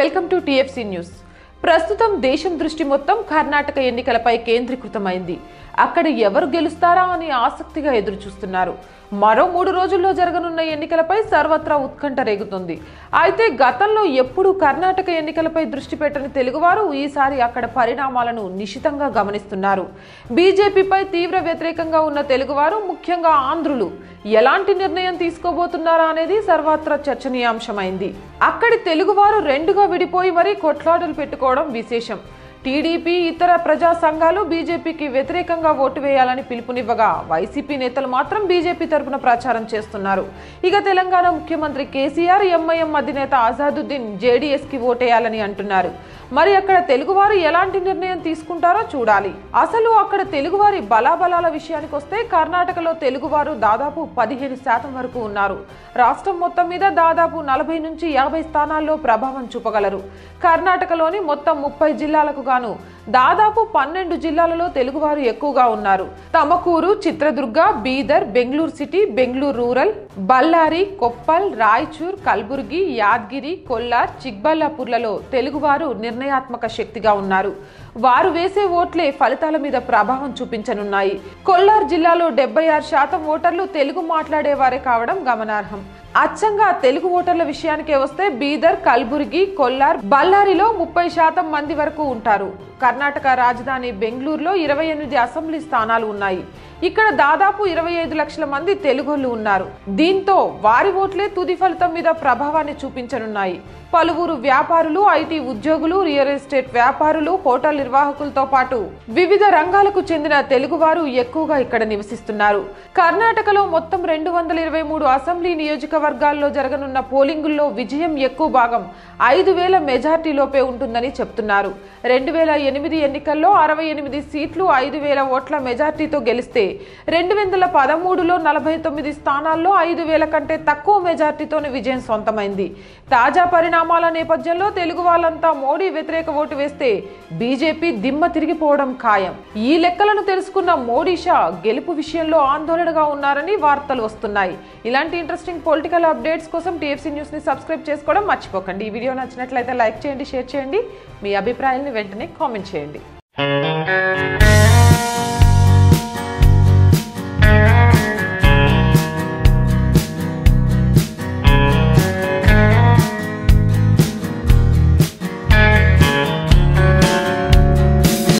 Welcome to TFC news. ప్రస్తుతం దేశం దృష్టి మొత్తం కర్ణాటక ఎన్నికలపై కేంద్రీకృతమైంది. అక్కడ ఎవరు గెలుస్తారా అని ఆసక్తిగా ఎదురు చూస్తున్నారు మరో మూడు రోజుల్లో జరగనున్న ఎన్నికలపై సర్వత్రా ఉత్కంఠ రేగుతుంది. అయితే గతంలో ఎప్పుడూ కర్ణాటక ఎన్నికలపై దృష్టి పెట్టని తెలుగువారు ఈసారి అక్కడ పరిణామాలను నిశితంగా గమనిస్తున్నారు. బీజేపీపై తీవ్ర వ్యతిరేకంగా ఉన్న తెలుగువారు ముఖ్యంగా ఆంధ్రులు. ఎలాంటి నిర్ణయం తీసుకోబోతున్నారా అనేది సర్వత్రా చర్చనీయాంశమైంది. అక్కడి తెలుగువారు రెండుగా విడిపోయి మరీ కొట్లాటలు పెట్టుకోవడం విశేషం. టీడీపీ ఇతర ప్రజా సంఘాలు బీజేపీకి వ్యతిరేకంగా ఓటు వేయాలని పిలుపునివ్వగా వైసీపీ నేతలు మాత్రం బీజేపీ తరపున ప్రచారం చేస్తున్నారు. ఇక తెలంగాణ ముఖ్యమంత్రి కేసీఆర్ ఎంఐఎం అధినేత ఆజాదుద్దీన్ జేడీఎస్కి ఓటేయాలని అంటున్నారు. మరి అక్కడ తెలుగువారు ఎలాంటి నిర్ణయం తీసుకుంటారో చూడాలి. అసలు అక్కడ తెలుగువారి బలాబలాల విషయానికి వస్తే కర్ణాటకలో తెలుగువారు దాదాపు పదిహేను శాతం వరకు ఉన్నారు. రాష్ట్రం మొత్తం మీద దాదాపు నలభై నుంచి యాభై స్థానాల్లో ప్రభావం చూపగలరు. కర్ణాటకలోని మొత్తం ముప్పై జిల్లాలకు గాను దాదాపు పన్నెండు జిల్లాలలో తెలుగువారు ఎక్కువగా ఉన్నారు. తమకూరు చిత్రదుర్గ బీదర్ బెంగళూరు సిటీ బెంగళూరు రూరల్ బళ్ళారి కొప్పల్ రాయచూర్ కల్బుర్గి యాద్గిరి కొల్లార్ చిక్బల్లాపూర్లలో తెలుగువారు నిర్ణయం నిర్ణయాత్మక శక్తిగా ఉన్నారు. వారు వేసే ఓట్లే ఫలితాల మీద ప్రభావం చూపించనున్నాయి. కొల్లార్ జిల్లాలో డెబ్బై ఆరు శాతం ఓటర్లు తెలుగు మాట్లాడేవారే కావడం గమనార్హం. అచ్చంగా తెలుగు ఓటర్ల విషయానికే వస్తే బీదర్ కల్బుర్గి కొల్లార్ బళ్ళారిలో ముప్పై శాతం మంది వరకు ఉంటారు. కర్ణాటక రాజధాని బెంగళూరులో ఇరవై ఎనిమిది అసెంబ్లీ స్థానాలు ఉన్నాయి. ఇక్కడ దాదాపు ఇరవై ఐదు లక్షల మంది తెలుగోళ్ళు ఉన్నారు. దీంతో వారి ఓట్లే తుది ఫలితం మీద ప్రభావాన్ని చూపించనున్నాయి. పలువురు వ్యాపారులు ఐటీ ఉద్యోగులు రియల్ ఎస్టేట్ వ్యాపారులు హోటల్ నిర్వాహకులతో పాటు వివిధ రంగాలకు చెందిన తెలుగువారు ఎక్కువగా ఇక్కడ నివసిస్తున్నారు. కర్ణాటకలో మొత్తం రెండు వందల ఇరవై మూడు అసెంబ్లీ నియోజకవర్గాల్లో జరగనున్న పోలింగుల్లో విజయం ఎక్కువ భాగం ఐదు వేల మెజార్టీలోపే ఉంటుందని చెప్తున్నారు. రెండు వేల ఎనిమిది ఎన్నికల్లో అరవై ఎనిమిది సీట్లు ఐదు వేల ఓట్ల మెజార్టీతో గెలిస్తే రెండు వందల పదమూడులో నలభై తొమ్మిది స్థానాల్లో ఐదు వేల కంటే తక్కువ మెజార్టీతోనే విజయం సొంతమైంది. తాజా పరిణామాల నేపథ్యంలో తెలుగు వాళ్ళంతా మోడీ వ్యతిరేక ఓటు వేస్తే బీజేపీ దిమ్మ తిరిగిపోవడం ఖాయం. ఈ లెక్కలను తెలుసుకున్న మోడీ షా గెలుపు విషయంలో ఆందోళనగా ఉన్నారని వార్తలు వస్తున్నాయి. ఇలాంటి ఇంట్రెస్టింగ్ పొలిటికల్ అప్డేట్స్ కోసం టీఎఫ్సీ న్యూస్ని సబ్స్క్రైబ్ చేసుకోవడం మర్చిపోకండి. ఈ వీడియో నచ్చినట్లయితే లైక్ చేయండి షేర్ చేయండి. మీ అభిప్రాయాన్ని వెంటనే కామెంట్ చేయండి.